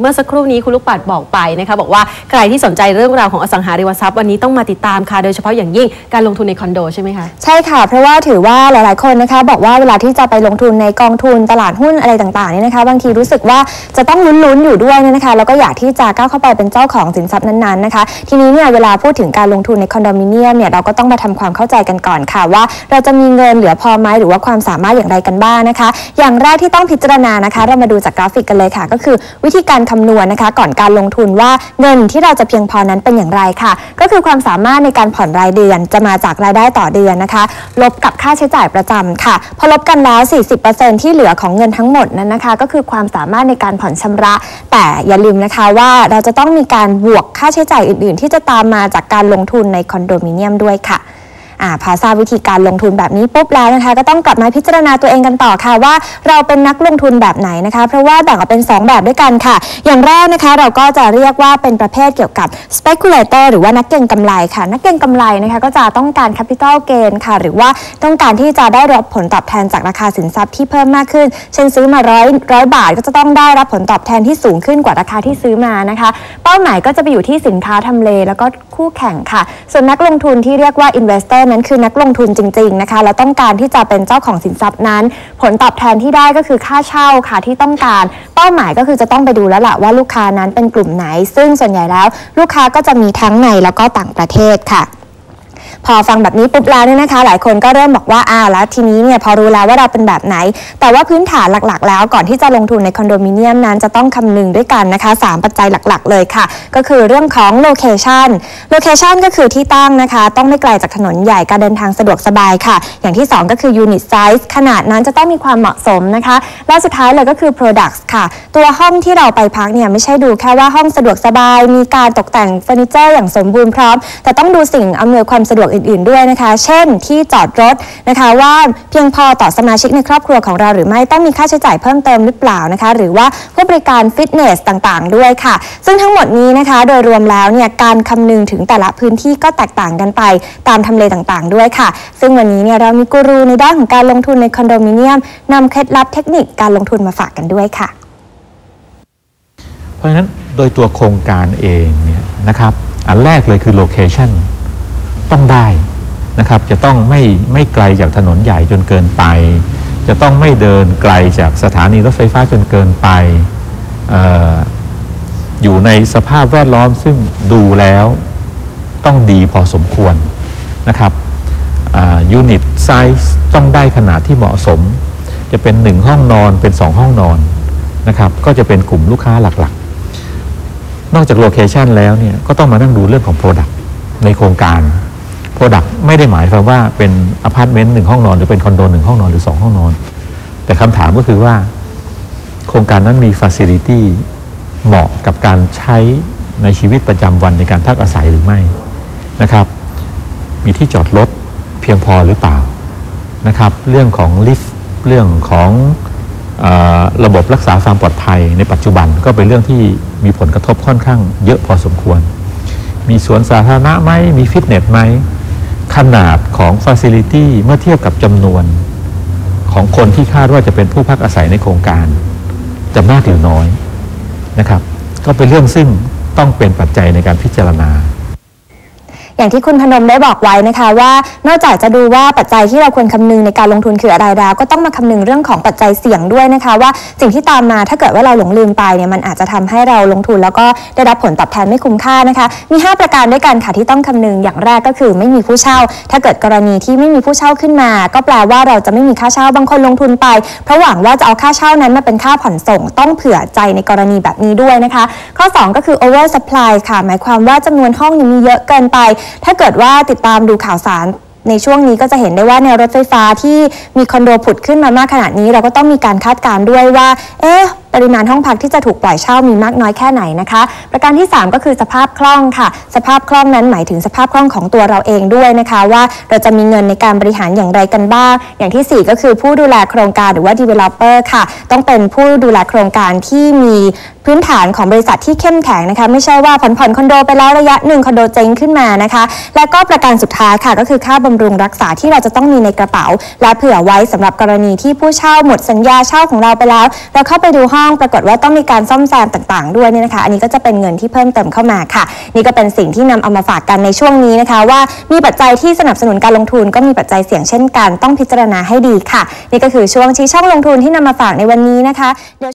เมื่อสักครู่นี้คุณลูกปัดบอกไปนะคะบอกว่าใครที่สนใจเรื่องราวของอสังหาริมทรัพย์วันนี้ต้องมาติดตามค่ะโดยเฉพาะอย่างยิ่งการลงทุนในคอนโดใช่ไหมคะใช่ค่ะ เพราะว่าถือว่าหลาย ๆ คนนะคะ บอกว่าเวลาที่จะไปลงทุนในกองทุนตลาดหุ้นอะไรต่างๆเนี่ยนะคะ บางทีรู้สึกว่าจะต้องลุ้น ๆ อยู่ด้วยนะคะแล้วก็อยากที่จะก้าวเข้าไปเป็นเจ้าของสินทรัพย์นั้น ๆ นะคะ ทีนี้เนี่ยเวลาพูดถึงการลงทุนในคอนโดมิเนียมเนี่ยเราก็ต้องมาทำความเข้าใจกันก่อนค่ะว่า เราจะมีเงินเหลือพอไหมหรือว่าความสามารถอย่างไรกันบ้างนะคะ อย่างแรกที่ต้องพิจารณานะคะ เรามาดูจากกราฟิกกันเลยค่ะ ก็คือวิธีการคำนวณนะคะ ก่อนการลงทุนว่าเงินที่เราจะเพียงพอนั้นเป็นอย่างไรค่ะ ก็คือความสามารถในการผ่อนรายเดือนจะมาจากรายได้ต่อเดือนนะคะ ลบกับค่าใช้จ่ายประจำค่ะ พอลบกันแล้ว 40%ที่เหลือของเงินทั้งหมดนั้นนะคะ ก็คือความสามารถในการผ่อนชำระ แต่อย่าลืมนะคะว่าเราจะต้องมีการบวกค่าใช้จ่ายอื่น ๆ ที่จะตามมาจากการลงทุนในคอนโดมิเนียมด้วยค่ะ อ่าพอทราบวิธีการลงทุนแบบนี้ปุ๊บแล้วนะคะ ก็ต้องกลับมาพิจารณาตัวเองกันต่อค่ะว่าเราเป็นนักลงทุนแบบไหนนะคะ เพราะว่าแบ่งออกเป็น 2 แบบด้วยกันค่ะ อย่างแรกนะคะเราก็จะเรียกว่าเป็นประเภทเกี่ยวกับ speculator หรือว่านักเก็งกำไรค่ะ นักเก็งกำไรนะคะก็จะต้องการ capital gain ค่ะ หรือว่าต้องการที่จะได้รับผลตอบแทนจากราคาสินทรัพย์ที่เพิ่มมากขึ้น เช่นซื้อมาร้อยร้อยบาท ก็จะต้องได้รับผลตอบแทนที่สูงขึ้นกว่าราคาที่ซื้อมานะคะ เป้าหมายก็จะไปอยู่ที่สินค้าทำเล แล้วก็คู่แข่งค่ะ ส่วนนักลงทุนที่เรียกว่า investor นั้นคือนักลงทุนจริง ๆนะคะ แล้วต้องการที่จะเป็นเจ้าของสินทรัพย์นั้น ผลตอบแทนที่ได้ก็คือค่าเช่าค่ะที่ต้องการ เป้าหมายก็คือจะต้องไปดูแล้วละว่าลูกค้านั้นเป็นกลุ่มไหน ซึ่งส่วนใหญ่แล้ว ลูกค้าก็จะมีทั้งในแล้วก็ต่างประเทศค่ะ พอฟังแบบนี้ปุ๊บแล้วเนี่ยนะคะ หลายคนก็เริ่มบอกว่าอ้าวแล้วทีนี้เนี่ยพอรู้แล้วว่าเราเป็นแบบไหน แต่ว่าพื้นฐานหลักๆ แล้วก่อนที่จะลงทุนในคอนโดมิเนียมนั้นจะต้องคำนึงด้วยกันนะคะ 3 ปัจจัยหลักๆ เลยค่ะ ก็คือเรื่องของโลเคชันโลเคชันก็คือที่ตั้งนะคะ ต้องไม่ไกลจากถนนใหญ่การเดินทางสะดวกสบายค่ะ อย่างที่ 2 ก็คือ unit size ขนาดนั้นจะต้องมีความเหมาะสมนะคะ และสุดท้ายเลยก็คือ products ค่ะ ตัวห้องที่เราไปพักเนี่ยไม่ใช่ดูแค่ว่าห้องสะดวกสบาย มีการตกแต่งเฟอร์นิเจอร์อย่างสมบูรณ์พร้อม แต่ต้องดูสิ่งอำนวยความสะดวกอื่น ๆด้วยนะคะ เช่น ที่จอดรถนะคะว่าเพียงพอต่อสมาชิกในครอบครัวของเราหรือไม่ต้องมีค่าใช้จ่ายเพิ่มเติมหรือเปล่านะคะ หรือว่าพวกบริการฟิตเนสต่างๆ ด้วยค่ะ ซึ่งทั้งหมดนี้นะคะโดยรวมแล้วเนี่ยการคำนึงถึงแต่ละพื้นที่ก็แตกต่างกันไปตามทำเลต่างๆ ด้วยค่ะ ซึ่งวันนี้เนี่ยเรามีกูรูในด้านของการลงทุนในคอนโดมิเนียมนำเคล็ดลับเทคนิคการลงทุนมาฝากกันด้วยค่ะ เพราะฉะนั้นโดยตัวโครงการเองเนี่ยนะครับ อันแรกเลยคือโลเคชัน ต้องได้นะครับจะต้องไม่ไม่ไกลจากถนนใหญ่จนเกินไป จะต้องไม่เดินไกลจากสถานีรถไฟฟ้าจนเกินไปอออยู่ในสภาพแวดล้อมซึ่งดูแล้วต้องดีพอสมควรนะครับยูนิตไซส์ต้องได้ขนาดที่เหมาะสม จะเป็น 1 ห้องนอนเป็น 2 ห้องนอนนะครับก็จะเป็นกลุ่มลูกค้าหลักๆ นอกจากโลเคชันแล้วเนี่ยก็ต้องมานั่งดูเรื่องของ Product ในโครงการ Product ไม่ได้หมายความว่าเป็นอพาร์ตเมนต์หนึ่งห้องนอน หรือเป็นคอนโดหนึ่งห้องนอนหรือ 2 ห้องนอน แต่คำถามก็คือว่า โครงการนั้นมีฟ a ซิลิตี้เหมาะกับการใช้ในชีวิตประจำวันในการพักอาศัยหรือไม่นะครับ มีที่จอดรถเพียงพอหรือเปล่านะครับ เรื่องของลิฟต์เรื่องของอระบบรักษาความปลอดภัยในปัจจุบันก็เป็นเรื่องที่มีผลกระทบค่อนข้างเยอะพอสมควร มีสวนสาธารณะไหมมีฟิตเนสไหม ขนาดของฟ a ซิลิตี้เมื่อเทียบกับจำนวนของคนที่คาดว่าจะเป็นผู้พักอาศัยในโครงการจะมากหรือน้อยนะครับ ก็เป็นเรื่องซึ่งต้องเป็นปัจจัยในการพิจารณา อย่างที่คุณพนมได้บอกไว้นะคะว่า นอกจากจะดูว่าปัจจัยที่เราควรคำนึงในการลงทุนคืออะไรแล้ว ก็ต้องมาคำนึงเรื่องของปัจจัยเสี่ยงด้วยนะคะ ว่าสิ่งที่ตามมาถ้าเกิดว่าเราหลงลืมไปเนี่ยมันอาจจะทำให้เราลงทุน แล้วก็ได้รับผลตอบแทนไม่คุ้มค่านะคะ มี 5 ประการด้วยกันค่ะที่ต้องคำนึงอย่างแรกก็คือไม่มีผู้เช่า ถ้าเกิดกรณีที่ไม่มีผู้เช่าขึ้นมา ก็แปลว่าเราจะไม่มีค่าเช่าบางคนลงทุนไป เพราะหวังว่าจะเอาค่าเช่านั้นมาเป็นค่าผ่อนส่งต้องเผื่อใจในกรณีแบบนี้ด้วยนะคะ ข้อ 2 ก็คือ over supply ค่ะ หมายความว่าจำนวนห้องยังมีเยอะเกินไปถ้าเกิดว่าติดตามดูข่าวสารในช่วงนี้ก็จะเห็นได้ว่าในรถไฟฟ้าที่มีคอนโดผุดขึ้นมามากขนาดนี้ เราก็ต้องมีการคาดการณ์ด้วยว่า เอ๊ะปริมาณห้องพักที่จะถูกปล่อยเช่ามีมากน้อยแค่ไหนนะคะ ประการที่ 3 ก็คือสภาพคล่องค่ะ สภาพคล่องนั้นหมายถึงสภาพคล่องของตัวเราเองด้วยนะคะ ว่าเราจะมีเงินในการบริหารอย่างไรกันบ้าง อย่างทีสี่ 4 ก็คือผู้ดูแลโครงการหรือว่า developer ค่ะ ต้องเป็นผู้ดูแลโครงการที่มีพื้นฐานของบริษัทที่เข้มแข็งนะคะ ไม่ใช่ว่าผ่อนผ่อนคอนโดไปแล้วระยะหนึ่งคอนโดเจ๊งขึ้นมานะคะ และก็ประการสุดท้ายค่ะ ก็คือค่าบำรุงรักษาที่เราจะต้องมีในกระเป๋า และเผื่อไว้สำหรับกรณีที่ผู้เช่าหมดสัญญาเช่าของเราไปแล้ว เราเข้าไปดูห้องปรากฏว่าต้องมีการซ่อมแซมต่างๆ ด้วยเนี่ยนะคะ อันนี้ก็จะเป็นเงินที่เพิ่มเติมเข้ามาค่ะ นี่ก็เป็นสิ่งที่นำเอามาฝากกันในช่วงนี้นะคะ ว่ามีปัจจัยที่สนับสนุนการลงทุนก็มีปัจจัยเสี่ยงเช่นกันต้องพิจารณาให้ดีค่ะ นี่ก็คือช่วงชี้ช่องลงทุนที่นำมาฝากในวันนี้นะคะ